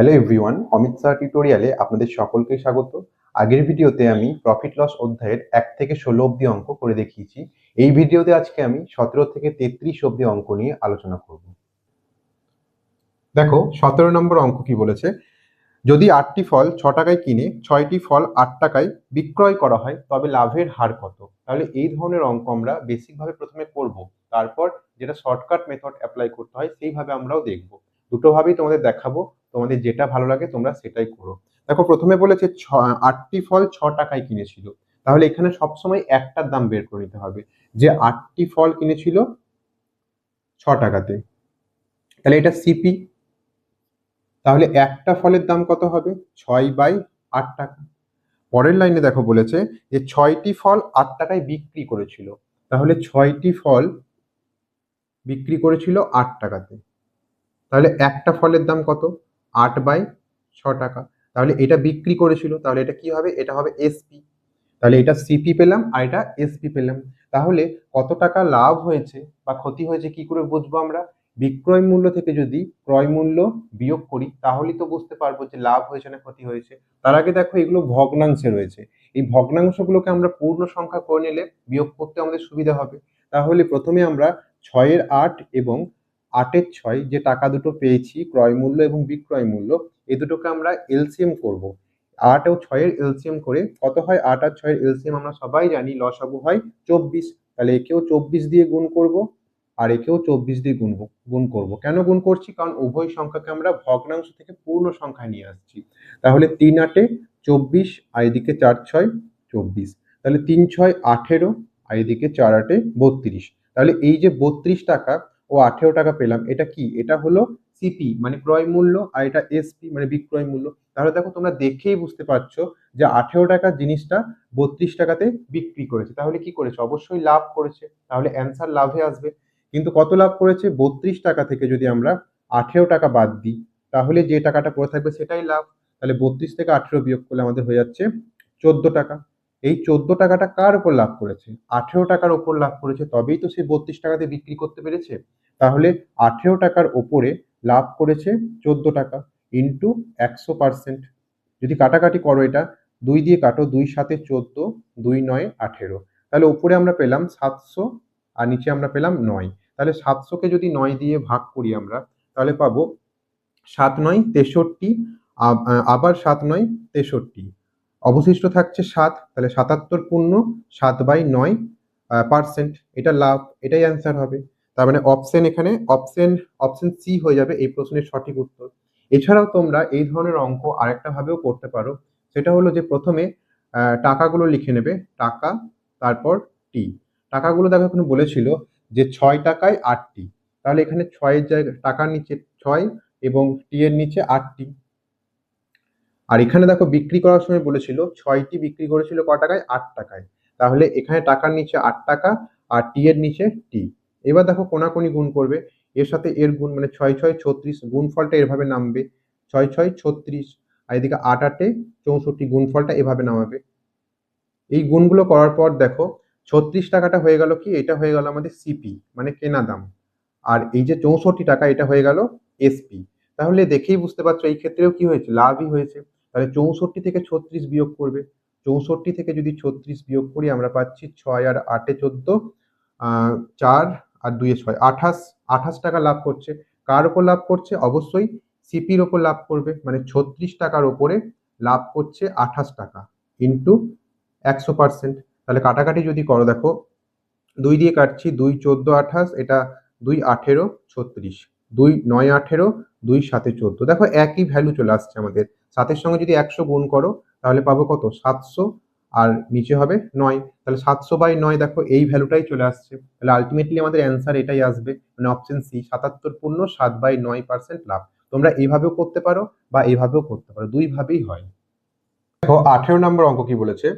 Hello everyone Amit sir টিউটোরিয়ালে আপনাদের সকলকে স্বাগত। আগের ভিডিওতে আমি প্রফিট লস অধ্যায়ের এক থেকে ষোলো অবধি অঙ্ক করে দেখিয়েছি। এই ভিডিওতে আজকে আমি সতেরো থেকে তেত্রিশ অবধি অঙ্ক নিয়ে আলোচনা করব। দেখো, সতেরো নম্বর অঙ্ক কি বলেছে? যদি আটটি ফল ছ টাকায় কিনে, ছয়টি ফল আট টাকায় বিক্রয় করা হয়, তবে লাভের হার কত? তাহলে এই ধরনের অঙ্ক আমরা বেসিকভাবে প্রথমে করব। তারপর যেটা শর্টকাট মেথড অ্যাপ্লাই করতে হয়, সেইভাবে আমরাও দেখব। দুটোভাবেই তোমাদের দেখাবো। তোমাদের যেটা ভালো লাগে তোমরা সেটাই করো। দেখো, প্রথমে বলেছে ছ, আটটি ফল ছ টাকায় কিনেছিল। তাহলে এখানে সবসময় একটার দাম বের করে নিতে হবে। যে আটটি ফল কিনেছিল ছ টাকাতে, তাহলে এটা সিপি তাহলে একটা ফলের দাম কত হবে? ছয় বাই আট টাকা। পরের লাইনে দেখো বলেছে যে ছয়টি ফল আট টাকায় বিক্রি করেছিল। তাহলে ছয়টি ফল বিক্রি করেছিল আট টাকাতে। তাহলে একটা ফলের দাম কত? আট বাই ছ টাকা। তাহলে এটা বিক্রি করেছিল, তাহলে এটা কি হবে? এটা হবে এসপি তাহলে এটা সিপি পেলাম আর এটা এসপি পেলাম। তাহলে কত টাকা লাভ হয়েছে বা ক্ষতি হয়েছে কি করে বুঝব আমরা? বিক্রয় মূল্য থেকে যদি ক্রয় মূল্য বিয়োগ করি, তাহলেই তো বুঝতে পারব যে লাভ হয়েছে না ক্ষতি হয়েছে। তার আগে দেখো এগুলো ভগ্নাংশে রয়েছে। এই ভগ্নাংশগুলোকে আমরা পূর্ণ সংখ্যা করে নিলে বিয়োগ করতে আমাদের সুবিধা হবে। তাহলে প্রথমে আমরা ছয়ের আট এবং আটের ছয় যে টাকা দুটো পেয়েছি, ক্রয় মূল্য এবং বিক্রয় মূল্য এ দুটোকে আমরা এলসিএম করব। আট ও ছয়ের এলসিএম করে কত হয়? আট আর ছয়ের এলসিএম আমরা সবাই জানি লসাগু হয় চব্বিশ। তাহলে একেও চব্বিশ দিয়ে গুণ করব আর একেও চব্বিশ দিয়ে গুণ গুণ করব। কেন গুণ করছি? কারণ উভয় সংখ্যাকে আমরা ভগ্নাংশ থেকে পূর্ণ সংখ্যায় নিয়ে আসছি। তাহলে তিন আটে চব্বিশ, আর এদিকে চার ছয়, চব্বিশ। তাহলে তিন ছয় আঠেরো, আর এদিকে চার আটে বত্রিশ। তাহলে এই যে বত্রিশ টাকা ও আঠেরো টাকা পেলাম। এটা কি? এটা হলো সিপি মানে ক্রয় মূল্য, আর এটা এসপি মানে বিক্রয় মূল্য। তাহলে দেখো, তোমরা দেখেই বুঝতে পারছ যে আঠেরো টাকার জিনিসটা বত্রিশ টাকাতে বিক্রি করেছে। তাহলে কি করেছে? অবশ্যই লাভ করেছে। তাহলে অ্যান্সার লাভে আসবে। কিন্তু কত লাভ করেছে? বত্রিশ টাকা থেকে যদি আমরা আঠেরো টাকা বাদ দিই, তাহলে যে টাকাটা পড়ে থাকবে সেটাই লাভ। তাহলে বত্রিশ থেকে আঠেরো বিয়োগ করলে আমাদের হয়ে যাচ্ছে চোদ্দ টাকা। এই চোদ্দ টাকাটা কার উপর লাভ করেছে? আঠেরো টাকার ওপর লাভ করেছে। তবেই তো সে বত্রিশ টাকাতে বিক্রি করতে পেরেছে। তাহলে আঠেরো টাকার ওপরে লাভ করেছে চোদ্দ টাকা ইন্টু একশো পার্সেন্ট যদি কাটাকাটি করো এটা, দুই দিয়ে কাটো, দুই সাথে চোদ্দ, দুই নয়, আঠেরো। তাহলে উপরে আমরা পেলাম সাতশো আর নিচে আমরা পেলাম নয়। তাহলে সাতশোকে যদি নয় দিয়ে ভাগ করি আমরা, তাহলে পাবো সাত নয় তেষট্টি আবার সাত নয় তেষট্টি। অবশিষ্ট থাকছে সাত, তাহলে সাতাত্তর পূর্ণ সাত বাই নয় পার্সেন্ট এটা লাভ, এটাই অ্যান্সার হবে। তার মানে অপশন এখানে অপশন অপশন সি হয়ে যাবে এই প্রশ্নের সঠিক উত্তর। এছাড়াও তোমরা এই ধরনের অঙ্ক আরেকটা ভাবেও করতে পারো। সেটা হলো যে প্রথমে টাকাগুলো লিখে নেবে, টাকা, তারপর টি টাকাগুলো দেখো এখানে বলেছিল যে ছয় টাকায় আটটি। তাহলে এখানে ছয়ের জায়গায় টাকার নিচে ছয় এবং টি এর নিচে আটটি। আর এখানে দেখো বিক্রি করার সময় বলেছিল, ছয়টি বিক্রি করেছিল ক টাকায়? আট টাকায়। তাহলে এখানে টাকার নিচে আট টাকা, আর টি এর নিচে টি এবার দেখো কোনাকুনি গুণ করবে, এর সাথে এর গুণ মানে ছয় ছয় ছত্রিশ গুণফলটা এভাবে নামবে, ছয় ছয় ছত্রিশ, আর এদিকে আট আটে চৌষট্টি গুণফলটা এভাবে নামাবে। এই গুণগুলো করার পর দেখো ছত্রিশ টাকাটা হয়ে গেল কি? এটা হয়ে গেল আমাদের সিপি মানে কেনা দাম। আর এই যে চৌষট্টি টাকা এটা হয়ে গেল এসপি তাহলে দেখেই বুঝতে পারছ, এই ক্ষেত্রেও কি হয়েছে? লাভই হয়েছে। তাহলে চৌষট্টি থেকে ছত্রিশ বিয়োগ করবে। চৌষট্টি থেকে যদি ছত্রিশ বিয়োগ করি আমরা পাচ্ছি ছয় আর আটে চোদ্দ চার আর দুইয়ে ছয় আঠাশ আঠাশ টাকা লাভ করছে। কার ওপর লাভ করছে? অবশ্যই সিপির ওপর লাভ করবে। মানে ছত্রিশ টাকার ওপরে লাভ করছে আঠাশ টাকা ইন্টু একশো পার্সেন্ট তাহলে কাটাকাটি যদি করো, দেখো, দুই দিয়ে কাটছি, দুই চোদ্দ আঠাশ, এটা দুই আঠেরো, ছত্রিশ। দুই নয় আঠেরো, দুই সাতে চোদ্দ। দেখো, একই ভ্যালু চলে আসছে আমাদের। সাতের সঙ্গে যদি একশো গুণ করো, তাহলে পাবো কত? সাতশো আর নিচে হবে নয়। তাহলে সাতশো বাই নয় দেখো, এই ভ্যালুটাই চলে আসছে। তাহলে আলটিমেটলি আমাদের অ্যান্সার এটাই আসবে মানে অপশন সি সাতাত্তর পূর্ণ সাত বাই নয় পার্সেন্ট লাভ। তোমরা এইভাবেও করতে পারো বা এইভাবেও করতে পারো, দুইভাবেই হয়। দেখো, আঠেরো নম্বর অঙ্ক কি বলেছে?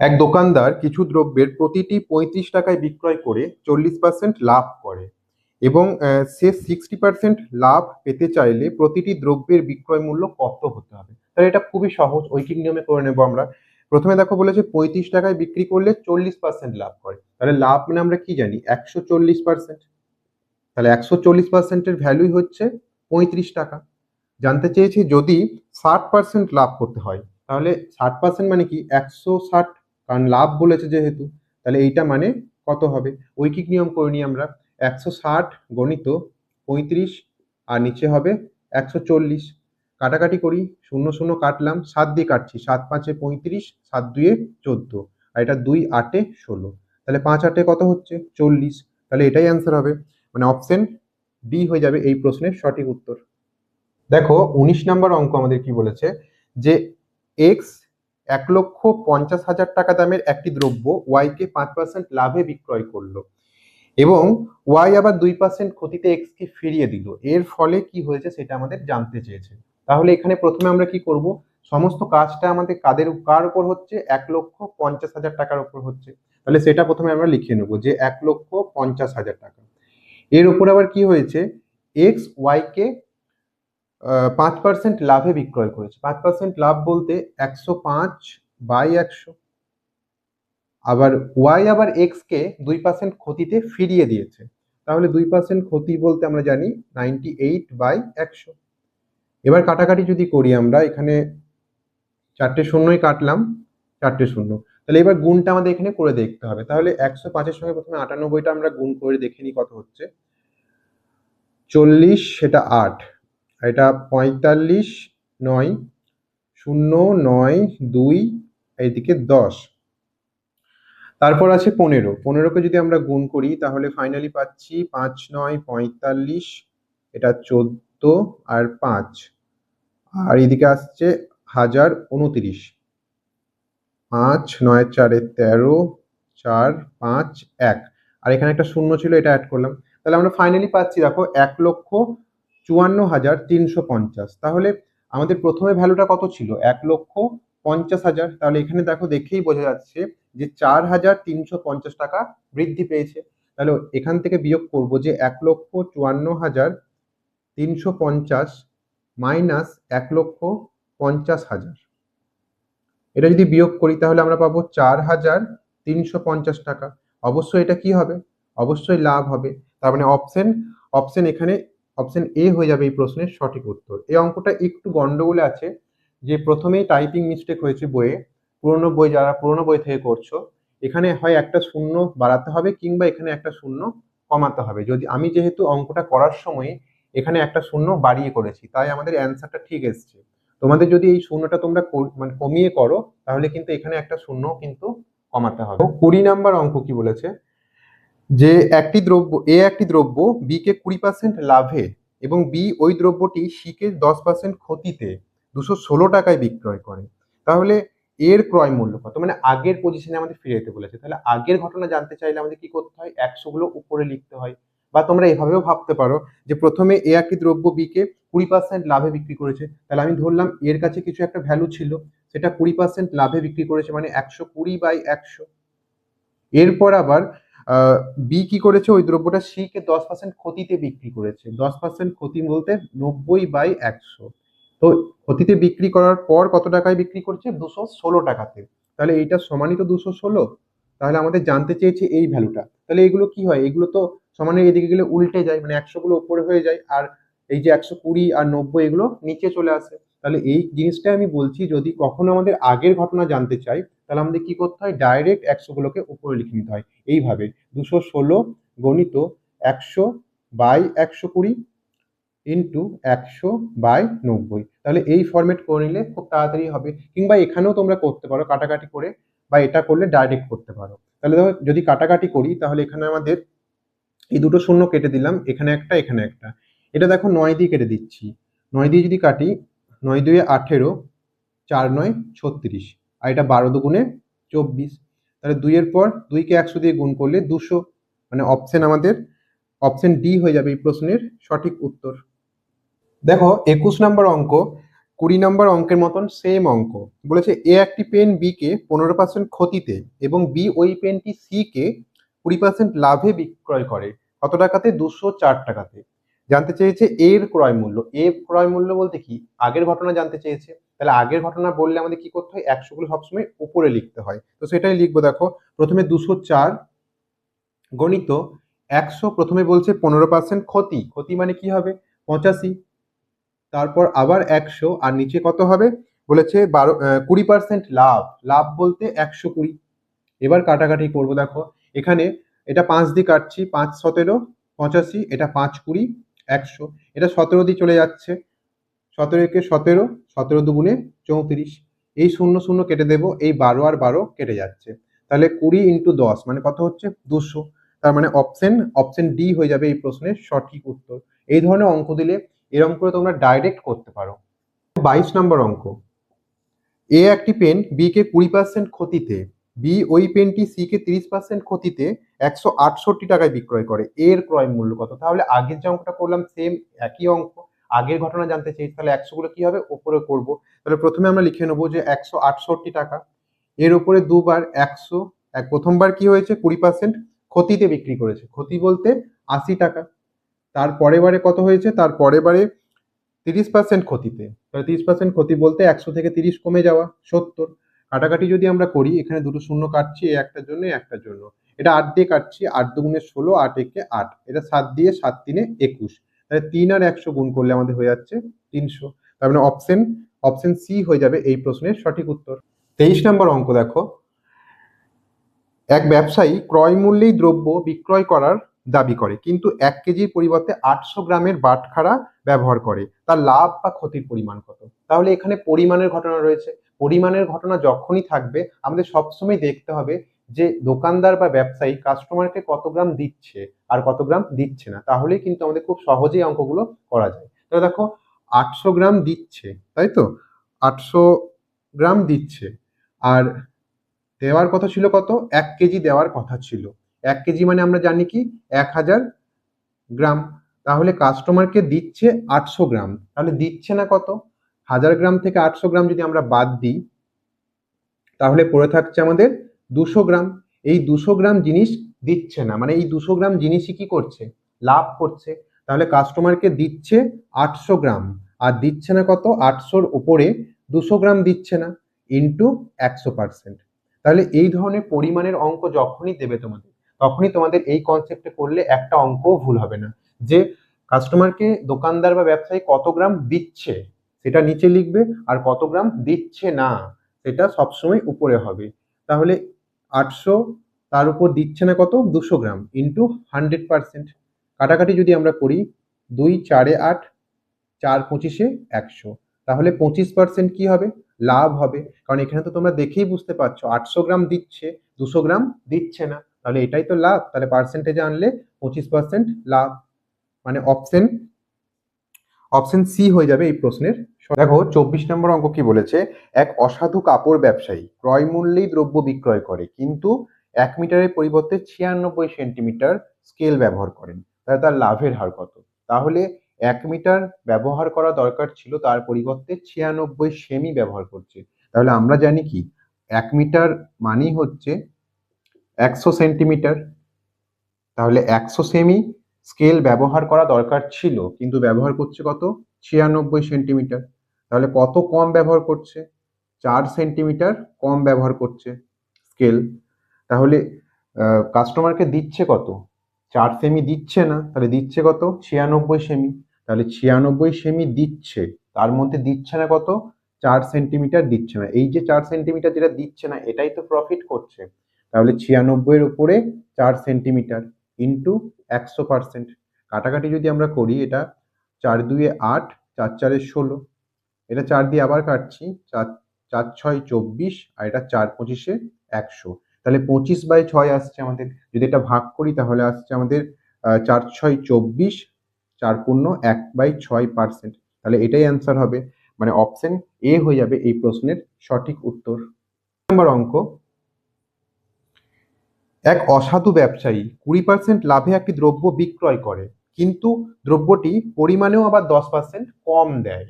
এক দোকানদার কিছু দ্রব্যের প্রতিটি পঁয়ত্রিশ টাকায় বিক্রয় করে চল্লিশ পার্সেন্ট লাভ করে। এবং সে সিক্সটি পার্সেন্ট লাভ পেতে চাইলে প্রতিটি দ্রব্যের বিক্রয় মূল্য কত হতে হবে? তাহলে এটা খুবই সহজ, ঐকিক নিয়মে করে নেব আমরা। প্রথমে দেখো বলেছে, পঁয়ত্রিশ টাকায় বিক্রি করলে চল্লিশ পার্সেন্ট লাভ করে। তাহলে লাভ মানে আমরা কি জানি? একশো চল্লিশ পার্সেন্ট তাহলে একশো চল্লিশ পার্সেন্টের ভ্যালুই হচ্ছে পঁয়ত্রিশ টাকা। জানতে চেয়েছি যদি ষাট পার্সেন্ট লাভ করতে হয়, তাহলে ষাট পার্সেন্ট মানে কি? একশো ষাট। কারণ লাভ বলেছে যেহেতু, তাহলে এইটা মানে কত হবে? ঐকিক নিয়ম করে নিই আমরা। একশো ষাট গণিত পঁয়ত্রিশ, আর নিচে হবে একশো চল্লিশ। কাটাকাটি করি, শূন্য শূন্য কাটলাম, সাত দিয়ে কাটছি, সাত পাঁচে পঁয়ত্রিশ, সাত দুয়ে চোদ্দ, আর এটা দুই আটে ষোলো। তাহলে পাঁচ আটে কত হচ্ছে? চল্লিশ। তাহলে এটাই অ্যান্সার হবে। মানে অপশন ডি হয়ে যাবে এই প্রশ্নের সঠিক উত্তর। দেখো, উনিশ নাম্বার অঙ্ক আমাদের কি বলেছে? যে এক্স এক লক্ষ পঞ্চাশ হাজার টাকা দামের একটি দ্রব্য ওয়াইকে পাঁচ পার্সেন্ট লাভে বিক্রয় করল। এবং ওয়াই আবার দুই পার্সেন্ট ক্ষতিতে এক্স কে ফিরিয়ে দিল। এর ফলে কি হয়েছে সেটা আমাদের জানতে চেয়েছে। তাহলে এখানে প্রথমে আমরা কি করব? সমস্ত কাজটা আমাদের কাদের কার উপর হচ্ছে? এক লক্ষ পঞ্চাশ হাজার টাকার উপর হচ্ছে। তাহলে সেটা প্রথমে আমরা লিখে নেব যে এক লক্ষ পঞ্চাশ হাজার টাকা। এর উপর আবার কি হয়েছে? এক্স ওয়াইকে পাঁচ পার্সেন্ট লাভে বিক্রয় করেছে। পাঁচ পার্সেন্ট লাভ বলতে একশো পাঁচ বাই একশো। আবার ওয়াই আবার এক্স কে দুই পার্সেন্ট ক্ষতিতে ফিরিয়ে দিয়েছে। তাহলে দুই পার্সেন্ট ক্ষতি বলতে আমরা জানি নাইনটি এইট বাই একশো। এবার কাটাকাটি যদি করি আমরা, এখানে চারটে শূন্যই কাটলাম, চারটে শূন্য। তাহলে এবার গুণটা আমাদের এখানে করে দেখতে হবে। তাহলে একশো পাঁচের সঙ্গে প্রথমে আটানব্বইটা আমরা গুণ করে দেখে নিই কত হচ্ছে। চল্লিশ, সেটা আট। এটা পঁয়তাল্লিশ, নয়, শূন্য, নয়, দুই, এইদিকে দশ। তারপর আছে পনেরো। পনেরোকে যদি আমরা গুণ করি, তাহলে ফাইনালি পাচ্ছি পাঁচ, নয়, পঁয়তাল্লিশ, এটা চোদ্দ আর পাঁচ। আর এদিকে আসছে হাজার উনতিরিশ। পাঁচ, নয়, চারে তেরো, চার, পাঁচ, এক। আর এখানে একটা শূন্য ছিল, এটা অ্যাড করলাম। তাহলে আমরা ফাইনালি পাচ্ছি, দেখো, এক লক্ষ চুয়ান্ন হাজার তিনশো পঞ্চাশ। তাহলে আমাদের প্রথমে ভ্যালুটা কত ছিল? এক লক্ষ পঞ্চাশ হাজার। তাহলে এখানে দেখো, দেখেই বোঝা যাচ্ছে যে চার হাজার তিনশো পঞ্চাশ টাকা বৃদ্ধি পেয়েছে। তাহলে এখান থেকে বিয়োগ করব যে এক লক্ষ চুয়ান্ন হাজার তিনশো পঞ্চাশ মাইনাস এক লক্ষ পঞ্চাশ হাজার। এটা যদি বিয়োগ করি তাহলে আমরা পাবো চার হাজার তিনশো পঞ্চাশ টাকা। অবশ্যই এটা কি হবে? অবশ্যই লাভ হবে। তার মানে অপশন অপশন এখানে অপশন এ হয়ে যাবে এই প্রশ্নের সঠিক উত্তর। এই অঙ্কটা একটু গন্ডগোলে আছে। যে প্রথমেই টাইপিং মিস্টেক হয়েছে বইয়ে পুরোনো বই যারা পুরোনো বই থেকে করছ, এখানে হয় একটা শূন্য বাড়াতে হবে কিংবা এখানে একটা শূন্য কমাতে হবে। যদি আমি যেহেতু অঙ্কটা করার সময় এখানে একটা শূন্য বাড়িয়ে করেছি, তাই আমাদের অ্যান্সারটা ঠিক এসছে। তোমাদের যদি এই শূন্যটা তোমরা মানে কমিয়ে করো, তাহলে কিন্তু এখানে একটা শূন্য কিন্তু কমাতে হবে। কুড়ি নাম্বার অঙ্ক কি বলেছে? যে একটি দ্রব্য, এ একটি দ্রব্য বি কে কুড়ি পার্সেন্ট লাভে এবং বি ওই দ্রব্যটি সি কে দশ পার্সেন্ট ক্ষতিতে দুশো ষোলো টাকায় বিক্রয় করে। তাহলে এর ক্রয় মূল্য কত? মানে আগের পজিশনে আমাদের ফিরে যেতে বলেছে। তাহলে আগের ঘটনা জানতে চাইলে আমাদের কি করতে হয়? একশো গুলো উপরে লিখতে হয়। বা তোমরা এভাবেও ভাবতে পারো যে প্রথমে এ একটি দ্রব্য বি কে কুড়ি পার্সেন্ট লাভে বিক্রি করেছে। তাহলে আমি ধরলাম এর কাছে কিছু একটা ভ্যালু ছিল। সেটা কুড়ি পার্সেন্ট লাভে বিক্রি করেছে মানে একশো কুড়ি বাই একশো। এরপর আবার বি কি করেছে? ওই দ্রব্যটা সি কে দশ পার্সেন্ট ক্ষতিতে বিক্রি করেছে। দশ পার্সেন্ট ক্ষতি বলতে নব্বই বাই একশো। তো ক্ষতিতে বিক্রি করার পর কত টাকায় বিক্রি করছে? দুশো ষোলো টাকাতে। তাহলে এইটা সমানই তো দুশো ষোলো, তাহলে আমাদের জানতে চেয়েছে এই ভ্যালুটা তাহলে এগুলো কি হয়? এগুলো তো সমানের এদিকে গেলে উল্টে যায় মানে একশো গুলো উপরে হয়ে যায়, আর এই যে একশো কুড়ি আর নব্বই এগুলো নিচে চলে আসে। তাহলে এই জিনিসটা আমি বলছি, যদি কখনো আমাদের আগের ঘটনা জানতে চাই, তাহলে আমাদের কি করতে হয়? ডাইরেক্ট একশো গুলোকে উপরে লিখে নিতে হয়। এইভাবে দুশো ষোলো গণিত একশো বাই একশো কুড়ি ইন্টু একশো বাই নব্বই। তাহলে এই ফরম্যাট করে নিলে খুব তাড়াতাড়ি হবে। কিংবা এখানেও তোমরা করতে পারো, কাটাকাটি করে বা এটা করলে ডাইরেক্ট করতে পারো। তাহলে দেখো যদি কাটাকাটি করি, তাহলে এখানে আমাদের এই দুটো শূন্য কেটে দিলাম, এখানে একটা এখানে একটা। এটা দেখো নয় দিয়ে কেটে দিচ্ছি। নয় দিয়ে যদি কাটি, নয় দুয়ে আঠেরো, চার নয় ছত্রিশ। আর এটা বারো দুগুণে চব্বিশ। তাহলে দুইয়ের পর দুইকে একশো দিয়ে গুণ করলে দুশো। মানে অপশন আমাদের অপশন ডি হয়ে যাবে এই প্রশ্নের সঠিক উত্তর। দেখো, একুশ নম্বর অঙ্ক, কুড়ি নম্বর অঙ্কের মতন সেম অঙ্ক। বলেছে এ একটি পেন বি কে পনেরো পার্সেন্ট ক্ষতিতে এবং বি ওই পেনটি সি কে কুড়ি পার্সেন্ট লাভে বিক্রয় করে। কত টাকাতে? দুশো চার টাকাতে। জানতে চেয়েছে এর ক্রয় মূল্য। এ ক্রয় মূল্য বলতে কি? আগের ঘটনা জানতে চেয়েছে। তাহলে আগের ঘটনা বললে আমাদের কি করতে হয়? একশোগুলো সবসময় উপরে লিখতে হয়। তো সেটাই লিখব, দেখো। প্রথমে দুশো চার, গণিত, একশো প্রথমে বলছে পনেরো পার্সেন্ট ক্ষতি। ক্ষতি মানে কি হবে? পঁচাশি। তারপর আবার একশো, আর নিচে কত হবে? বলেছে বারো কুড়ি পার্সেন্ট লাভ। লাভ বলতে একশো কুড়ি। এবার কাটাকাটি করব, দেখো। এখানে এটা পাঁচ দিয়ে কাটছি, পাঁচ সতেরো, পঁচাশি, এটা পাঁচ কুড়ি, একশো। এটা সতেরো দিয়ে চলে যাচ্ছে। সতেরো একে সতেরো সতেরো দুগুণে চৌত্রিশ। এই শূন্য শূন্য কেটে দেবো, এই বারো আর বারো কেটে যাচ্ছে। তাহলে কুড়ি ইন্টু দশ মানে কত হচ্ছে? দুশো। তার মানে অপশন অপশন ডি হয়ে যাবে এই প্রশ্নের সঠিক উত্তর। এই ধরনের অঙ্ক দিলে এরকম করে তোমরা ডাইরেক্ট করতে পারো। বাইশ নম্বর অঙ্ক। এ একটি পেন বি কে কুড়ি পার্সেন্ট ক্ষতিতে বি ওই পেনটি সি কে তিরিশ পার্সেন্ট ক্ষতিতে একশো আটষট্টি টাকায় বিক্রয় করে। এর ক্রয় মূল্য কত? তাহলে আগের যে অঙ্কটা করলাম সেম একই অঙ্ক। আগের ঘটনা জানতে চাই তাহলে একশো গুলো কি হবে? ওপরে করব। তাহলে প্রথমে আমরা লিখে নেব যে একশো আটষট্টি টাকা। এর উপরে দুবার একশো, এক প্রথমবার কি হয়েছে? কুড়ি পার্সেন্ট ক্ষতিতে বিক্রি করেছে। ক্ষতি বলতে আশি টাকা। তার পরের বারে কত হয়েছে? তার পরের বারে তিরিশ পার্সেন্ট ক্ষতিতে। তাহলে তিরিশ পার্সেন্ট ক্ষতি বলতে একশো থেকে তিরিশ কমে যাওয়া, সত্তর। কাটাকাটি যদি আমরা করি, এখানে দুটো শূন্য কাটছি একটার জন্য একটার জন্য। এটা আট দিয়ে কাটছি, আট দুগুণে ষোলো, আট একে আট। এটা সাত দিয়ে সাত তিনে একুশ। তাহলে তিন আর একশো গুণ করলে আমাদের হয়ে যাচ্ছে তিনশো। তার মানে অপশন অপশন সি হয়ে যাবে এই প্রশ্নের সঠিক উত্তর। তেইশ নম্বর অঙ্ক দেখো। এক ব্যবসায়ী ক্রয় মূল্যেই দ্রব্য বিক্রয় করার দাবি করে। কিন্তু এক কেজির পরিবর্তে আটশো গ্রামের বাটখারা ব্যবহার করে। তার লাভ বা ক্ষতির পরিমাণ কত? তাহলে এখানে পরিমাণের ঘটনা রয়েছে। পরিমাণের ঘটনা যখনই থাকবে, আমাদের সবসময় দেখতে হবে যে দোকানদার বা ব্যবসায়ী কাস্টমারকে কত গ্রাম দিচ্ছে আর কত গ্রাম দিচ্ছে না। তাহলেই কিন্তু আমাদের খুব সহজেই অঙ্কগুলো করা যায়। তাহলে দেখো, আটশো গ্রাম দিচ্ছে, তাই তো? আটশো গ্রাম দিচ্ছে। আর দেওয়ার কথা ছিল কত? এক কেজি দেওয়ার কথা ছিল। এক কেজি মানে আমরা জানি কি? এক হাজার গ্রাম। তাহলে কাস্টমারকে দিচ্ছে আটশো গ্রাম। তাহলে দিচ্ছে না কত? হাজার গ্রাম থেকে আটশো গ্রাম যদি আমরা বাদ দিই, তাহলে পড়ে থাকছে আমাদের দুশো গ্রাম। এই দুশো গ্রাম জিনিস দিচ্ছে না। মানে এই দুশো গ্রাম জিনিসই কি করছে? লাভ করছে। তাহলে কাস্টমারকে দিচ্ছে আটশো গ্রাম। আর দিচ্ছে না কত? আটশোর উপরে দুশো গ্রাম দিচ্ছে না। ইন্টু একশো পার্সেন্ট তাহলে এই ধরনের পরিমাণের অঙ্ক যখনই দেবে তোমাদের তখনই তোমাদের এই কনসেপ্টে করলে একটা অঙ্কও ভুল হবে না। যে কাস্টমারকে দোকানদার বা ব্যবসায়ী কত গ্রাম দিচ্ছে, সেটা নিচে লিখবে আর কত গ্রাম দিচ্ছে না, সেটা সবসময় উপরে হবে। তাহলে আটশো তার উপর দিচ্ছে না কত? দুশো গ্রাম ইন্টু হান্ড্রেড পার্সেন্ট কাটাকাটি যদি আমরা করি, দুই, চারে আট, চার পঁচিশে একশো। তাহলে পঁচিশ পার্সেন্ট কি হবে? লাভ হবে। কারণ এখানে তো তোমরা দেখেই বুঝতে পারছ, আটশো গ্রাম দিচ্ছে, দুশো গ্রাম দিচ্ছে না। তাহলে এটাই তো লাভ, তাহলে পার্সেন্টেজে আনলে পঁচিশ পার্সেন্ট লাভ। মানে অপশন অপশন সি হয়ে যাবে এই প্রশ্নের। দেখো, চব্বিশ নম্বর অঙ্ক কি বলেছে? এক অসাধু কাপড় ব্যবসায়ী ক্রয় মূল্যেই দ্রব্য বিক্রয় করে, কিন্তু এক মিটারের পরিবর্তে ছিয়ানব্বই সেন্টিমিটার স্কেল ব্যবহার করেন। তাহলে তার লাভের হার কত? তাহলে এক মিটার ব্যবহার করা দরকার ছিল, তার পরিবর্তে ছিয়ানব্বই সেমি ব্যবহার করছে। তাহলে আমরা জানি কি? এক মিটার মানেই হচ্ছে একশো সেন্টিমিটার, তাহলে একশো সেমি স্কেল ব্যবহার করা দরকার ছিল, কিন্তু ব্যবহার করছে কত? ছিয়ানব্বই সেন্টিমিটার। তাহলে কত কম ব্যবহার করছে? চার সেন্টিমিটার কম ব্যবহার করছে স্কেল। তাহলে কাস্টমারকে দিচ্ছে কত? চার সেমি দিচ্ছে না, তাহলে দিচ্ছে কত? ছিয়ানব্বই সেমি। তাহলে ছিয়ানব্বই সেমি দিচ্ছে, তার মধ্যে দিচ্ছে না কত? চার সেন্টিমিটার দিচ্ছে না। এই যে চার সেন্টিমিটার যেটা দিচ্ছে না, এটাই তো প্রফিট করছে। তাহলে ছিয়ানব্বইয়ের উপরে চার সেন্টিমিটার ইন্টু একশো পার্সেন্ট কাটাকাটি যদি আমরা করি, এটা চার দুয়ে আট, চার চারে ষোলো। এটা চার দিয়ে আবার কাটছি, চার চার ছয় চব্বিশ, আর এটা চার পঁচিশে একশো। তাহলে পঁচিশ বাই ছয় আসছে আমাদের। যদি এটা ভাগ করি, তাহলে আসছে আমাদের চার ছয় চব্বিশ, চার পূর্ণ এক বাই ছয় পার্সেন্ট তাহলে এটাই অ্যান্সার হবে। মানে অপশন এ হয়ে যাবে এই প্রশ্নের সঠিক উত্তর। নম্বর অঙ্ক এক অসাধু ব্যবসায়ী কুড়ি পার্সেন্ট লাভে একটি দ্রব্য বিক্রয় করে, কিন্তু দ্রব্যটি পরিমাণেও আবার দশ পার্সেন্ট কম দেয়।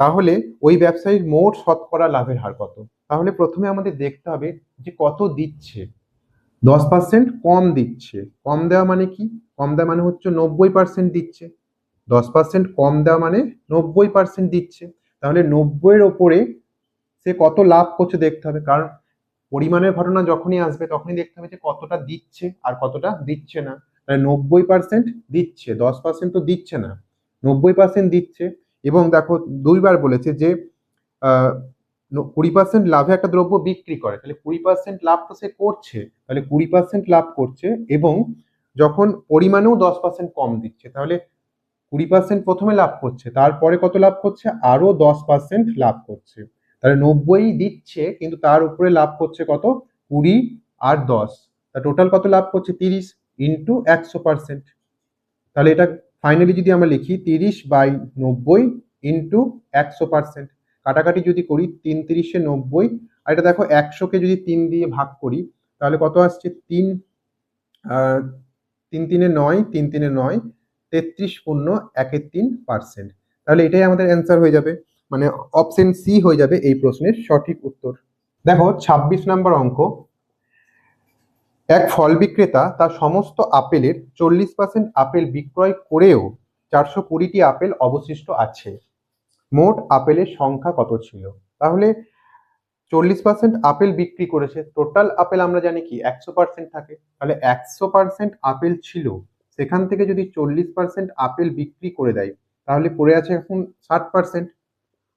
তাহলে ওই ব্যবসায়ীর মোট শতকরা লাভের হার কত? তাহলে প্রথমে আমাদের দেখতে হবে যে কত দিচ্ছে। দশ পার্সেন্ট কম দিচ্ছে। কম দেওয়া মানে কি? কম দেওয়া মানে হচ্ছে নব্বই পার্সেন্ট দিচ্ছে। দশ পার্সেন্ট কম দেওয়া মানে নব্বই পার্সেন্ট দিচ্ছে। তাহলে নব্বইয়ের ওপরে সে কত লাভ করছে দেখতে হবে। কারণ পরিমাণের ঘটনা যখনই আসবে, তখনই দেখতে হবে যে কতটা দিচ্ছে আর কতটা দিচ্ছে না। তাহলে নব্বই পার্সেন্ট দিচ্ছে, দশ পার্সেন্ট তো দিচ্ছে না। নব্বই পার্সেন্ট দিচ্ছে এবং দেখো দুইবার বলেছে যে কুড়ি পার্সেন্ট লাভে একটা দ্রব্য বিক্রি করে। তাহলে কুড়ি পার্সেন্ট লাভ তো সে করছে, তাহলে কুড়ি পার্সেন্ট লাভ করছে এবং যখন পরিমাণেও দশ পার্সেন্ট কম দিচ্ছে, তাহলে কুড়ি পার্সেন্ট প্রথমে লাভ করছে, তারপরে কত লাভ করছে? আরও দশ পার্সেন্ট লাভ করছে। তাহলে নব্বই দিচ্ছে, কিন্তু তার উপরে লাভ করছে কত? কুড়ি আর দশ। তা টোটাল কত লাভ করছে? তিরিশ ইন্টু একশো পার্সেন্ট তাহলে এটা ফাইনালি যদি আমরা লিখি, তিরিশ বাই নব্বই ইন্টু একশো পার্সেন্ট কাটাকাটি যদি করি, তিন তিরিশে নব্বই। আর এটা দেখো, একশোকে যদি তিন দিয়ে ভাগ করি, তাহলে কত আসছে? তিন তিন তিনে নয়, তিন তিনে নয়, তেত্রিশ পূর্ণ একের তিন পার্সেন্ট তাহলে এটাই আমাদের অ্যান্সার হয়ে যাবে। মানে অপশন সি হয়ে যাবে এই প্রশ্নের সঠিক উত্তর। দেখো, ছাব্বিশ নম্বর অঙ্ক। এক ফল বিক্রেতা তার সমস্ত আপেলের চল্লিশ পার্সেন্ট আপেল বিক্রয় করেও চারশো কুড়িটি আপেল অবশিষ্ট আছে। মোট আপেলের সংখ্যা কত ছিল? তাহলে চল্লিশ পার্সেন্ট আপেল বিক্রি করেছে। টোটাল আপেল আমরা জানি কি? একশো পার্সেন্ট থাকে। তাহলে একশো পার্সেন্ট আপেল ছিল। সেখান থেকে যদি চল্লিশ পার্সেন্ট আপেল বিক্রি করে দেয়, তাহলে পড়ে আছে এখন ষাট পার্সেন্ট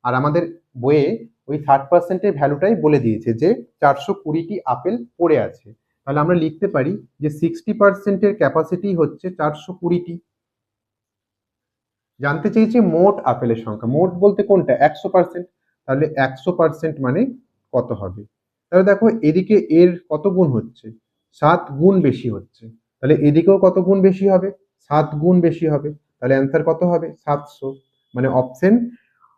আর আমাদের বইয়ে ওই ষাট পার্সেন্টের ভ্যালুটাই বলে দিয়েছে যে চারশো কুড়িটি আপেল পড়ে আছে। তাহলে আমরা লিখতে পারি যে সিক্সটি পার্সেন্টের ক্যাপাসিটি হচ্ছে চারশো কুড়িটি। জানতে চেয়েছি মোট আপেলের সংখ্যা। মোট বলতে কোনটা? একশো পার্সেন্ট তাহলে একশো পার্সেন্ট মানে কত হবে? তাহলে দেখো এদিকে এর কত গুণ হচ্ছে? সাত গুণ বেশি হচ্ছে। তাহলে এদিকেও কত গুণ বেশি হবে? সাত গুণ বেশি হবে। তাহলে অ্যান্সার কত হবে? সাতশো। মানে অপশন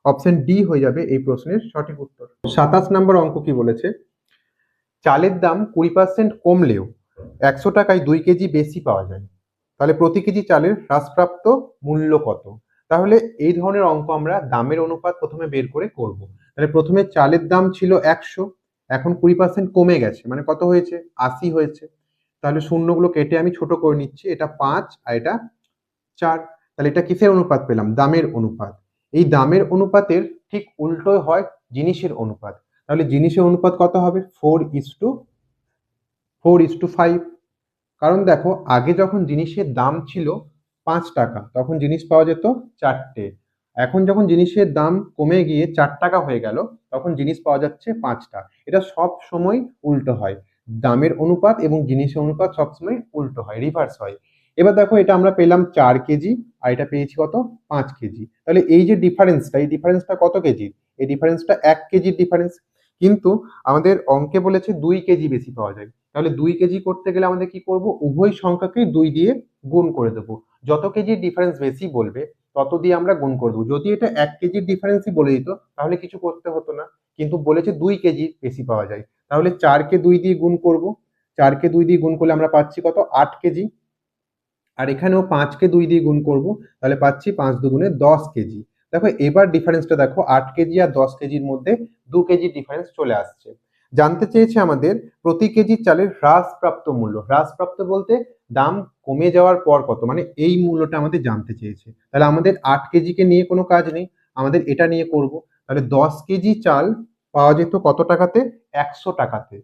অপশন ডি হয়ে যাবে এই প্রশ্নের সঠিক উত্তর। সাতাশ নম্বর অঙ্ক কি বলেছে? চালের দাম কুড়ি পার্সেন্ট কমলেও একশো টাকায় দুই কেজি বেশি পাওয়া যায়। তাহলে প্রতি কেজি চালের হ্রাসপ্রাপ্ত মূল্য কত? তাহলে এই ধরনের অঙ্ক আমরা দামের অনুপাত প্রথমে বের করে করব। তাহলে প্রথমে চালের দাম ছিল একশো, এখন কুড়ি পার্সেন্ট কমে গেছে। মানে কত হয়েছে? আশি হয়েছে। তাহলে শূন্যগুলো কেটে আমি ছোট করে নিচ্ছি। এটা পাঁচ আর এটা চার। তাহলে এটা কিসের অনুপাত পেলাম? দামের অনুপাত। এই দামের অনুপাতের ঠিক উল্টো হয় জিনিসের অনুপাত। তাহলে জিনিসের অনুপাত কত হবে? Four is two, four is two five. কারণ দেখো, আগে যখন জিনিসের দাম ছিল পাঁচ টাকা, তখন জিনিস পাওয়া যেত চারটে। এখন যখন জিনিসের দাম কমে গিয়ে চার টাকা হয়ে গেল, তখন জিনিস পাওয়া যাচ্ছে পাঁচটা। এটা সব সময় উল্টো হয়। দামের অনুপাত এবং জিনিসের অনুপাত সবসময় উল্টো হয় রিভার্স হয়। এবার দেখো এটা আমরা পেলাম চার কেজি, আর এটা পেয়েছি কত? পাঁচ কেজি। তাহলে এই যে ডিফারেন্সটা এই ডিফারেন্সটা কত কেজি? এই ডিফারেন্সটা এক কেজির ডিফারেন্স কিন্তু আমাদের অঙ্কে বলেছে দুই কেজি বেশি পাওয়া যায়। তাহলে দুই কেজি করতে গেলে আমাদের কি করব? উভয় সংখ্যাকেই দুই দিয়ে গুণ করে দেবো। যত কেজির ডিফারেন্স বেশি বলবে, তত দিয়ে আমরা গুণ করে দেবো। যদি এটা এক কেজির ডিফারেন্সই বলে দিত, তাহলে কিছু করতে হতো না। কিন্তু বলেছে দুই কেজি বেশি পাওয়া যায়। তাহলে চারকে দুই দিয়ে গুণ করব। চারকে দুই দিয়ে গুণ করলে আমরা পাচ্ছি কত? আট কেজি। আর এখানেও পাঁচকে দুই দিয়ে গুণ করব, তাহলে পাচ্ছি পাঁচ দুগুণে দশ কেজি। দেখো এবার ডিফারেন্সটা দেখো, আট কেজি আর দশ কেজির মধ্যে দু কেজি ডিফারেন্স চলে আসছে। জানতে চেয়েছে আমাদের প্রতি কেজি চালের হ্রাসপ্রাপ্ত মূল্য। হ্রাসপ্রাপ্ত বলতে দাম কমে যাওয়ার পর কত মানে এই মূল্যটা আমাদের জানতে চেয়েছে। তাহলে আমাদের আট কেজিকে নিয়ে কোনো কাজ নেই, আমাদের এটা নিয়ে করব। তাহলে দশ কেজি চাল পাওয়া যেত কত টাকাতে? একশো টাকাতে।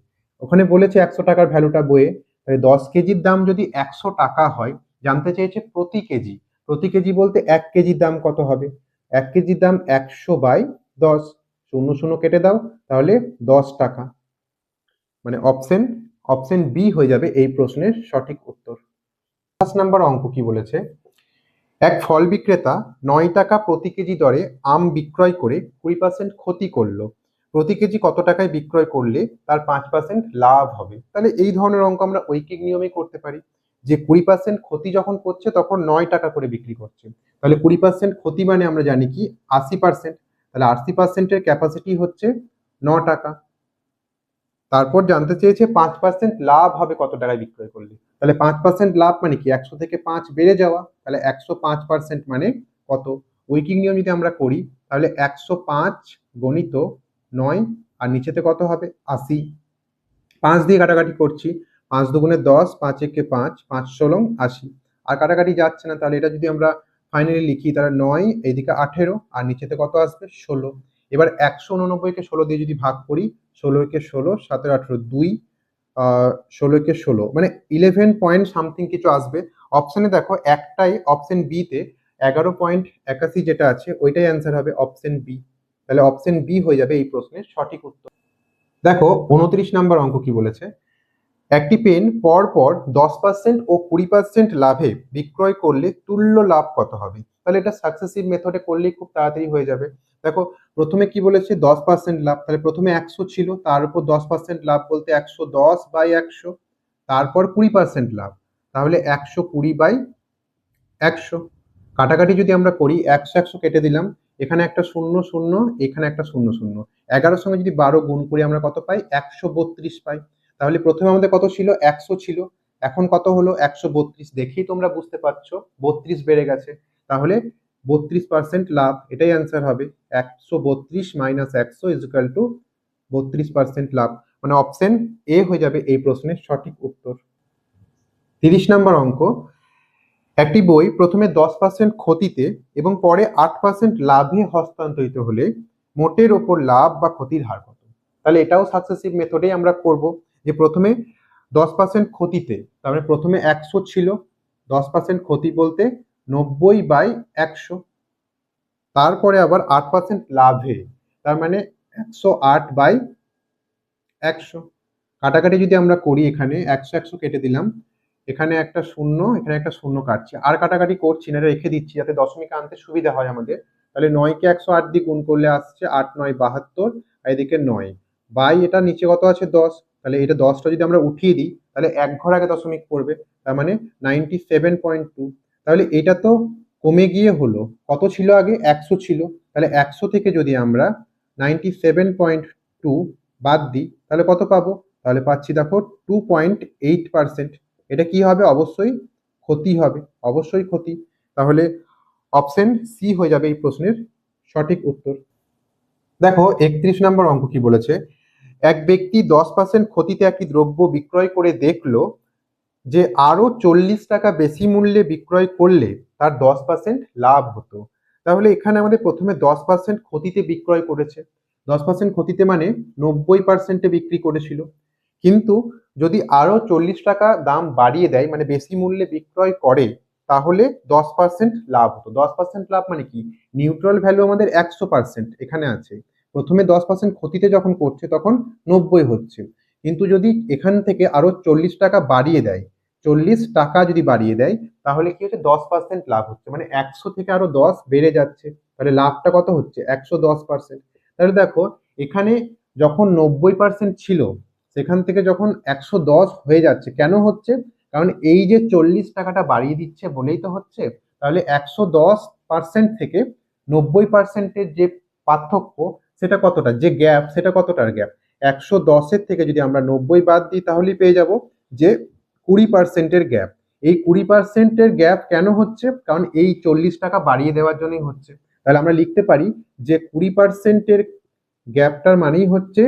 ওখানে বলেছে একশো টাকার ভ্যালুটা বইয়ে। তাহলে দশ কেজির দাম যদি একশো টাকা হয় জানতে চেয়েছে প্রতি কেজি। প্রতি কেজি বলতে এক কেজির দাম কত হবে? এক কেজির দাম একশো বাই দশ। শূন্য শূন্য কেটে দাও, তাহলে দশ টাকা। মানে অপশন অপশন বি হয়ে যাবে এই প্রশ্নের সঠিক উত্তর। পাঁচ নাম্বার অঙ্ক কি বলেছে? এক ফল বিক্রেতা নয় টাকা প্রতি কেজি দরে আম বিক্রয় করে কুড়ি পার্সেন্ট ক্ষতি করল। প্রতি কেজি কত টাকায় বিক্রয় করলে তার পাঁচ পার্সেন্ট লাভ হবে? তাহলে এই ধরনের অঙ্ক আমরা ঐকিক নিয়মে করতে পারি। যে কুড়ি পার্সেন্ট ক্ষতি যখন করছে, তখন নয় টাকা করে বিক্রি করছে। তাহলে কুড়ি পার্সেন্ট ক্ষতি মানে আমরা জানি কি? আশি পার্সেন্ট তাহলে আশি পার্সেন্টের ক্যাপাসিটি হচ্ছে ন টাকা। তারপর জানতে চেয়েছে পাঁচ পার্সেন্ট লাভ হবে কত টাকায় বিক্রয় করলে। তাহলে পাঁচ পার্সেন্ট লাভ মানে কি? একশো থেকে পাঁচ বেড়ে যাওয়া। তাহলে একশো পাঁচ পার্সেন্ট মানে কত? উইকিং নিয়ম যদি আমরা করি, তাহলে একশো পাঁচ গণিত নয়, আর নিচেতে কত হবে? আশি। পাঁচ দিয়ে কাটাকাটি করছি। পাঁচ দুগুণে দশ, পাঁচ একে পাঁচ পাঁচ ষোলং, আশি। আর কাটাকাটি যাচ্ছে না, তাহলে এটা যদি আমরা ফাইনালি লিখি, তাহলে নয়, এইদিকে আঠেরো, আর নিচেতে কত আসবে? ষোলো। এবার একশো উননব্বইকে ষোলো দিয়ে যদি ভাগ করি ষোলো একে ষোলো, সতেরো আঠেরো দুই ষোলো একে ষোলো মানে ইলেভেন পয়েন্ট সামথিং কিছু আসবে। অপশানে দেখো, একটাই অপশন বিতে এগারো পয়েন্ট একাশি যেটা আছে, ওইটাই অ্যান্সার হবে অপশন বি তাহলে অপশন বি হয়ে যাবে এই প্রশ্নের সঠিক উত্তর। দেখো, উনত্রিশ নাম্বার অঙ্ক কি বলেছে? একটি পেন পর পর দশ পার্সেন্ট ও কুড়ি পার্সেন্ট লাভে বিক্রয় করলে তুল্য লাভ কত হবে? তাহলে এটা সাকসেসিভ মেথডে করলেই খুব তাড়াতাড়ি হয়ে যাবে। দেখো, প্রথমে কি বলেছে? দশ পার্সেন্ট লাভ। তাহলে প্রথমে একশো ছিল, তার উপর দশ পার্সেন্ট লাভ বলতে একশো দশ বাই একশো, তারপর কুড়ি পার্সেন্ট লাভ। তাহলে একশো কুড়ি বাই একশো। কাটাকাটি যদি আমরা করি, একশো একশো কেটে দিলাম, এখানে একটা শূন্য শূন্য, এখানে একটা শূন্য শূন্য। এগারোর সঙ্গে যদি বারো গুণ করি, আমরা কত পাই? একশো বত্রিশ পাই। তাহলে প্রথমে আমাদের কত ছিল? একশো ছিল। এখন কত হলো? একশো বত্রিশ। দেখেই তোমরা বুঝতে পারছ। বত্রিশ বেড়ে গেছে। তাহলে বত্রিশ পার্সেন্ট লাভ। এটাই অ্যান্সার হবে। একশো বত্রিশ মাইনাস একশো ইজিক্যাল টু বত্রিশ পার্সেন্ট লাভ। মানে অপশন এ হয়ে যাবে এই প্রশ্নের সঠিক উত্তর। তিরিশ নম্বর অঙ্ক। একটি বই প্রথমে দশ পার্সেন্ট ক্ষতিতে এবং পরে আট পার্সেন্ট লাভে হস্তান্তরিত হলে মোটের ওপর লাভ বা ক্ষতির হার কত? তাহলে এটাও সাকসেসিভ মেথডেই আমরা করব। যে প্রথমে দশ পার্সেন্ট ক্ষতিতে, তার মানে প্রথমে একশো ছিল, দশ পার্সেন্ট ক্ষতি বলতে নব্বই বাই একশো। তারপরে আবার আট পার্সেন্ট লাভে, তার মানে একশো আট বাই একশো। কাটাকাটি যদি আমরা করি এখানে, একশো একশো কেটে দিলাম, এখানে একটা শূন্য, এখানে একটা শূন্য কাটছে। আর কাটাকাটি করছি না, রেখে দিচ্ছি যাতে দশমিক আনতে সুবিধা হয় আমাদের। তাহলে নয়কে একশো আট দিয়ে গুণ করলে আসছে আট নয় বাহাত্তর এদিকে নয়। বাই এটা নিচে কত আছে? দশ। তাহলে এটা দশটা যদি আমরা উঠিয়ে দিই, তাহলে এক ঘর আগে দশমিক পড়বে, তার মানে নাইনটি সেভেন পয়েন্ট টু তাহলে এটা তো কমে গিয়ে হলো, কত ছিল আগে? একশো ছিল। তাহলে একশো থেকে যদি আমরা নাইনটি সেভেন পয়েন্ট টু বাদ দিই, তাহলে কত পাবো? তাহলে পাচ্ছি দেখো টু পয়েন্ট এইট পার্সেন্ট এটা কি হবে? অবশ্যই ক্ষতি হবে, অবশ্যই ক্ষতি। তাহলে অপশন সি হয়ে যাবে এই প্রশ্নের সঠিক উত্তর। দেখো একত্রিশ নম্বর অঙ্ক কি বলেছে? এক ব্যক্তি দশ পার্সেন্ট ক্ষতিতে একটি দ্রব্য বিক্রয় করে দেখল যে আরও চল্লিশ টাকা বেশি মূল্যে বিক্রয় করলে তার দশ পার্সেন্ট লাভ হতো। তাহলে এখানে আমাদের প্রথমে দশ পার্সেন্ট ক্ষতিতে বিক্রয় করেছে। দশ পার্সেন্ট ক্ষতিতে মানে নব্বই পার্সেন্টে বিক্রি করেছিল। কিন্তু যদি আরও চল্লিশ টাকা দাম বাড়িয়ে দেয় মানে বেশি মূল্যে বিক্রয় করে, তাহলে দশ পার্সেন্ট লাভ হতো। দশ পার্সেন্ট লাভ মানে কি? নিউট্রাল ভ্যালু আমাদের একশো পার্সেন্ট এখানে আছে। প্রথমে দশ পার্সেন্ট ক্ষতিতে যখন করছে, তখন নব্বই হচ্ছে। কিন্তু যদি এখান থেকে আরও চল্লিশ টাকা বাড়িয়ে দেয়, চল্লিশ টাকা যদি বাড়িয়ে দেয়, তাহলে কি হচ্ছে? দশ পার্সেন্ট লাভ হচ্ছে। মানে একশো থেকে আরও দশ বেড়ে যাচ্ছে। তাহলে লাভটা কত হচ্ছে? একশো দশ পার্সেন্ট তাহলে দেখো, এখানে যখন নব্বই পার্সেন্ট ছিল, সেখান থেকে যখন একশো দশ হয়ে যাচ্ছে, কেন হচ্ছে? কারণ এই যে চল্লিশ টাকাটা বাড়িয়ে দিচ্ছে বলেই তো হচ্ছে, তাহলে একশো দশ পার্সেন্ট থেকে নব্বই পার্সেন্টের যে পার্থক্য সেটা কতটা? যে গ্যাপ, সেটা কতটার গ্যাপ? একশো দশের থেকে যদি আমরা নব্বই বাদ দিই, তাহলেই পেয়ে যাব যে কুড়ি পার্সেন্টের গ্যাপ। এই কুড়ি পার্সেন্টের গ্যাপ কেন হচ্ছে? কারণ এই চল্লিশ টাকা বাড়িয়ে দেওয়ার জন্যই হচ্ছে। তাহলে আমরা লিখতে পারি যে কুড়ি পার্সেন্টের গ্যাপটার মানেই হচ্ছে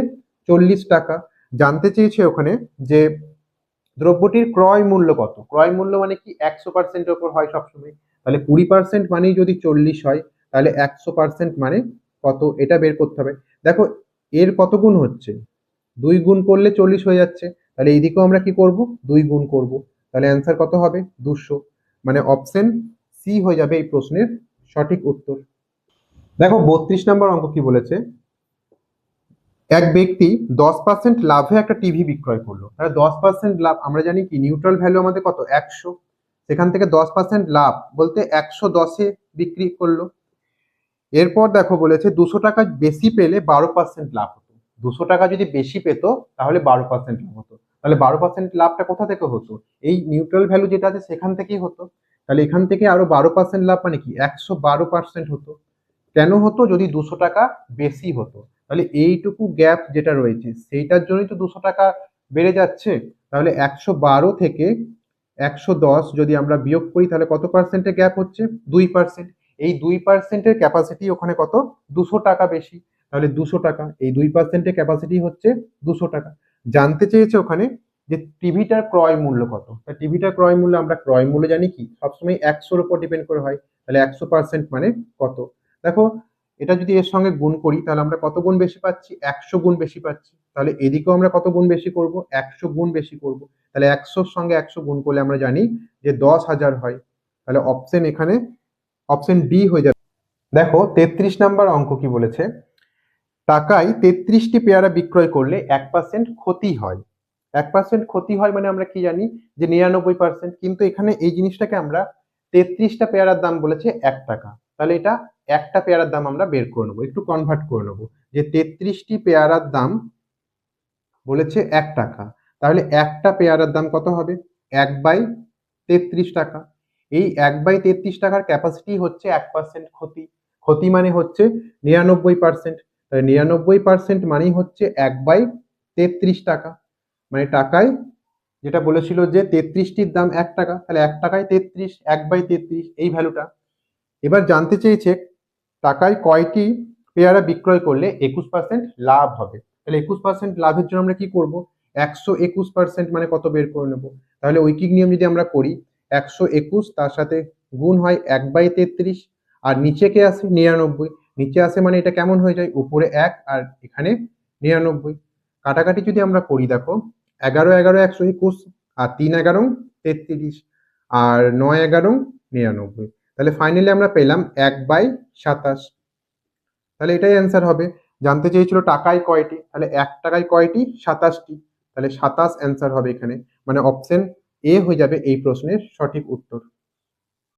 চল্লিশ টাকা। জানতে চেয়েছে ওখানে যে দ্রব্যটির ক্রয় মূল্য কত? ক্রয় মূল্য মানে কি? একশো পার্সেন্টের ওপর হয় সবসময়। তাহলে কুড়ি পার্সেন্ট মানেই যদি চল্লিশ হয়, তাহলে একশো পার্সেন্ট মানে কত, এটা বের করতে হবে। দেখো, এর কত গুণ হচ্ছে? দুই গুণ করলে চল্লিশ হয়ে যাচ্ছে। তাহলে এইদিকেও আমরা কি করব? দুই গুণ করব। তাহলে অ্যান্সার কত হবে? দুশো। মানে অপশন সি হয়ে যাবে এই প্রশ্নের সঠিক উত্তর। দেখো, বত্রিশ নম্বর অঙ্ক কি বলেছে? এক ব্যক্তি দশ পার্সেন্ট লাভে একটা টিভি বিক্রয় করল। তাহলে দশ পার্সেন্ট লাভ, আমরা জানি কি? নিউট্রাল ভ্যালু আমাদের কত? একশো। সেখান থেকে দশ পার্সেন্ট লাভ বলতে একশো দশে বিক্রি করল। এরপর দেখো বলেছে দুশো টাকা বেশি পেলে বারো পার্সেন্ট লাভ হতো। দুশো টাকা যদি বেশি পেতো, তাহলে বারো পার্সেন্ট লাভ হতো। তাহলে বারো পার্সেন্ট লাভটা কোথা থেকে হতো? এই নিউট্রাল ভ্যালু যেটা আছে সেখান থেকেই হতো। তাহলে এখান থেকে আরও বারো পার্সেন্ট লাভ মানে কি? একশো বারো পার্সেন্ট হতো। কেন হতো? যদি দুশো টাকা বেশি হতো। তাহলে এইটুকু গ্যাপ যেটা রয়েছে, সেইটার জন্যই তো দুশো টাকা বেড়ে যাচ্ছে। তাহলে একশো বারো থেকে একশো দশ যদি আমরা বিয়োগ করি, তাহলে কত পার্সেন্টের গ্যাপ হচ্ছে? দুই পার্সেন্ট এই দুই পার্সেন্টের ক্যাপাসিটি ওখানে কত? দুশো টাকা বেশি। তাহলে দুশো টাকা। এই দুই পার্সেন্টের ক্যাপাসিটি হচ্ছে দুশো টাকা। জানতে চেয়েছে ওখানে যে টিভিটার ক্রয় মূল্য কত? তা টিভিটার ক্রয় মূল্য আমরা ক্রয় মূল্য জানি কি? সবসময় একশোর উপর ডিপেন্ড করে হয়। তাহলে একশো পার্সেন্ট মানে কত? দেখো, এটা যদি এর সঙ্গে গুণ করি, তাহলে আমরা কত গুণ বেশি পাচ্ছি? একশো গুণ বেশি পাচ্ছি। তাহলে এদিকেও আমরা কত গুণ বেশি করব? একশো গুণ বেশি করব। তাহলে একশোর সঙ্গে একশো গুণ করলে আমরা জানি যে দশ হাজার হয়। তাহলে অপশন এখানে অপশন বি হয়ে যাবে। দেখো, তেত্রিশ নাম্বার অঙ্ক কি বলেছে? টাকায় তেত্রিশটি পেয়ারা বিক্রয় করলে এক পার্সেন্ট ক্ষতি হয়। এক পার্সেন্ট ক্ষতি হয় মানে আমরা কি জানি? যে নিরানব্বই পার্সেন্ট কিন্তু এখানে এই জিনিসটাকে আমরা তেত্রিশটা পেয়ারার দাম বলেছে এক টাকা। তাহলে এটা একটা পেয়ারার দাম আমরা বের করে নেব, একটু কনভার্ট করে নেব। যে তেত্রিশটি পেয়ারার দাম বলেছে এক টাকা। তাহলে একটা পেয়ারার দাম কত হবে? এক বাই তেত্রিশ টাকা। এই এক বাই তেত্রিশ টাকার ক্যাপাসিটি হচ্ছে এক পার্সেন্ট ক্ষতি। ক্ষতি মানে হচ্ছে নিরানব্বই পার্সেন্ট তাহলে নিরানব্বই পার্সেন্ট মানেই হচ্ছে এক বাই তেত্রিশ টাকা। মানে টাকায় যেটা বলেছিল যে তেত্রিশটির দাম এক টাকা, তাহলে এক টাকায় তেত্রিশ, এক বাই তেত্রিশ, এই ভ্যালুটা। এবার জানতে চেয়েছে টাকায় কয়টি পেয়ারা বিক্রয় করলে একুশ পার্সেন্ট লাভ হবে। তাহলে একুশ পার্সেন্ট লাভের জন্য আমরা কি করব? একশো একুশ পার্সেন্ট মানে কত বের করে নেব? তাহলে ঐকিক নিয়ম যদি আমরা করি একশো একুশ, তার সাথে গুণ হয় এক বাই তেত্রিশ, আর নিচে কে আসে? নিরানব্বই। নিচে আসে মানে এটা কেমন হয়ে যায়? উপরে এক, আর এখানে নিরানব্বই। কাটাকাটি যদি আমরা করি, দেখো, এগারো এগারো, একশো একুশ, আর তিন, এগারো, তেত্রিশ, আর নয়, এগারো, নিরানব্বই। তাহলে ফাইনালি আমরা পেলাম এক বাই সাতাশ। তাহলে এটাই অ্যান্সার হবে। জানতে চেয়েছিল টাকায় কয়টি? তাহলে এক টাকায় কয়টি? সাতাশটি। তাহলে সাতাশ অ্যান্সার হবে এখানে। মানে অপশন এ হয়ে যাবে এই প্রশ্নের সঠিক উত্তর।